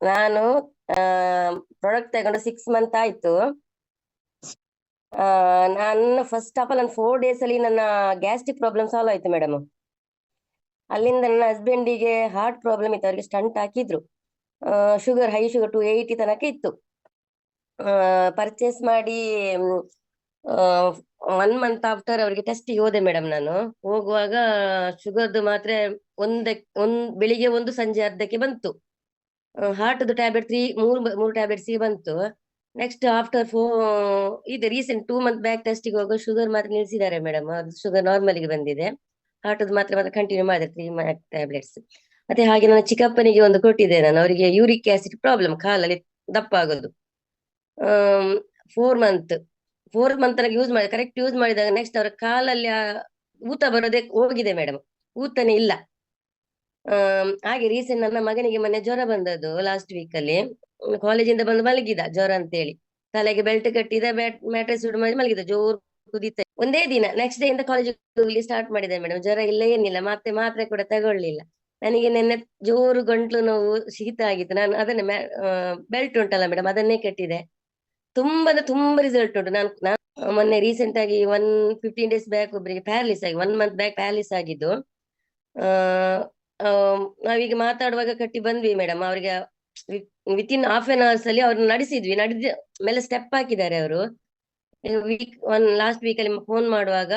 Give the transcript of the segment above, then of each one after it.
ನಾನು ಪ್ರಾಡಕ್ಟ್ ತಗೊಂಡು six month ಆಯ್ತು. ನಾನು ಫಸ್ಟ್ ಆಫ್ ಆಲ್ ನಾನು ಫೋರ್ ಡೇಸ್ ಅಲ್ಲಿ ನನ್ನ ಗ್ಯಾಸ್ಟ್ರಿಕ್ ಪ್ರಾಬ್ಲಮ್ ಸಾಲ್ವ್ ಆಯ್ತು ಮೇಡಮ್ ಅಲ್ಲಿಂದ ನನ್ನ ಹಸ್ಬೆಂಡಿಗೆ ಹಾರ್ಟ್ ಪ್ರಾಬ್ಲಮ್ ಇತ್ತು. ಅವರಿಗೆ ಸ್ಟಂಟ್ ಹಾಕಿದ್ರು. Sugar high sugar two eighty ತನಕ ಇತ್ತು. ಪರ್ಚೇಸ್ ಮಾಡಿ ಒನ್ ಮಂತ್ ಆಫ್ಟರ್ ಅವರಿಗೆ ಟೆಸ್ಟಿಗೆ ಹೋದೆ ಮೇಡಮ್ ನಾನು. ಹೋಗುವಾಗ ಶುಗರ್ದು ಮಾತ್ರ ಒಂದಕ್ಕೆ ಒಂದ್, ಬೆಳಿಗ್ಗೆ ಒಂದು, ಸಂಜೆ ಅರ್ಧಕ್ಕೆ ಬಂತು. ಹಾರ್ಟ್ದು ಟ್ಯಾಬ್ಲೆಟ್ ತ್ರೀ ಮೂರು ಮೂರು ಟ್ಯಾಬ್ಲೆಟ್ಸ್ ಬಂತು. ನೆಕ್ಸ್ಟ್ ಆಫ್ಟರ್ ಫೋ ಇದೆ ರೀಸೆಂಟ್ ಟೂ ಮಂತ್ ಬ್ಯಾಕ್ ಟೆಸ್ಟಿಗೆ ಹೋಗೋ ಶುಗರ್ ಮಾತ್ರ ನಿಲ್ಸಿದ್ದಾರೆ ಮೇಡಮ್ ಅದು ಶುಗರ್ ನಾರ್ಮಲ್ಗೆ ಬಂದಿದೆ. ಹಾರ್ಟ್ದು ಮಾತ್ರ ಮಾತ್ರ ಕಂಟಿನ್ಯೂ ಮಾಡಿದೆ ತ್ರೀ ಟ್ಯಾಬ್ಲೆಟ್ಸ್ ಮತ್ತೆ ಹಾಗೆ ನಾನು ಚಿಕ್ಕಪ್ಪನಿಗೆ ಒಂದು ಕೊಟ್ಟಿದ್ದೆ ನಾನು. ಅವರಿಗೆ ಯೂರಿಕ್ ಆಸಿಡ್ ಪ್ರಾಬ್ಲಮ್ ಕಾಲಲ್ಲಿ ದಪ್ಪ ಆಗೋದು. Four month four month use ಮಾಡಿ ಕರೆಕ್ಟ್ ಯೂಸ್ ಮಾಡಿದಾಗ ನೆಕ್ಸ್ಟ್ ಅವರ ಕಾಲಲ್ಲಿ ಊತ ಬರೋದೇ ಹೋಗಿದೆ ಮೇಡಮ್ ಊತನೇ ಇಲ್ಲ. ಹಾಗೆ ರೀಸೆಂಟ್ ನನ್ನ ಮಗನಿಗೆ ಮೊನ್ನೆ ಜ್ವರ ಬಂದದ್ದು ಲಾಸ್ಟ್ ವೀಕ್ ಅಲ್ಲಿ. ಕಾಲೇಜಿಂದ ಬಂದು ಮಲಗಿದ ಜ್ವರ ಅಂತೇಳಿ. ತಲೆಗೆ ಬೆಲ್ಟ್ ಕಟ್ಟಿದ ಮ್ಯಾಟ್ರೆಸ್ ಮಾಡಿ ಮಲಗಿದ, ಜೋರ್ ಕುದಿತ ಒಂದೇ ದಿನ ನೆಕ್ಸ್ಟ್ ಡೇ ಇಂದ ಕಾಲೇಜ್ ಹೋಗ್ಲಿ ಸ್ಟಾರ್ಟ್ ಮಾಡಿದೆ ಮೇಡಮ್ ಜ್ವರ ಇಲ್ಲ, ಏನಿಲ್ಲ, ಮತ್ತೆ ಮಾತ್ರೆ ಕೂಡ ತಗೊಳ್ಳಿಲ್ಲ. ನನಗೆ ನೆನ್ನೆ ಜೋರು ಗಂಟ್ಲು ನೋವು ಶೀತ ಆಗಿತ್ತು. ನಾನು ಅದನ್ನೇ ಬೆಲ್ಟ್ ಉಂಟಲ್ಲ ಮೇಡಮ್ ಅದನ್ನೇ ಕಟ್ಟಿದೆ. ತುಂಬಾ ತುಂಬಾ ರಿಸಲ್ಟ್ ಉಂಟು. ನಾನು ನಾನು ಮೊನ್ನೆ ರೀಸೆಂಟ್ ಆಗಿ ಒನ್ ಫಿಫ್ಟೀನ್ ಡೇಸ್ ಬ್ಯಾಕ್ ಒಬ್ಬರಿಗೆ ಪ್ಯಾರಲಿಸ್ ಆಗಿ ಒನ್ ಮಂತ್ ಬ್ಯಾಕ್ ಪ್ಯಾರಲಿಸ್ ಆಗಿದ್ದು ನಾವೀಗ ಮಾತಾಡುವಾಗ ಕಟ್ಟಿ ಬಂದ್ವಿ ಮೇಡಮ್ ಅವ್ರಿಗೆ with in half an hours ಅಲ್ಲಿ ಅವ್ರನ್ನ ನಡೆಸಿದ್ವಿ. ನಡೆದ ಮೇಲೆ ಸ್ಟೆಪ್ ಹಾಕಿದ್ದಾರೆ ಅವರು. ವೀಕ್ ಒನ್ ಲಾಸ್ಟ್ ವೀಕ್ ಅಲ್ಲಿ ಫೋನ್ ಮಾಡುವಾಗ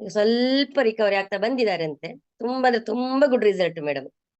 ಸ್ವಲ್ಪ ರಿಕವರಿ ಆಗ್ತಾ ಬಂದಿದ್ದಾರೆ ಅಂತೆ ತುಂಬಾ ಅಂದ್ರೆ ತುಂಬಾ ಗುಡ್ ರಿಸಲ್ಟ್ ಮೇಡಮ್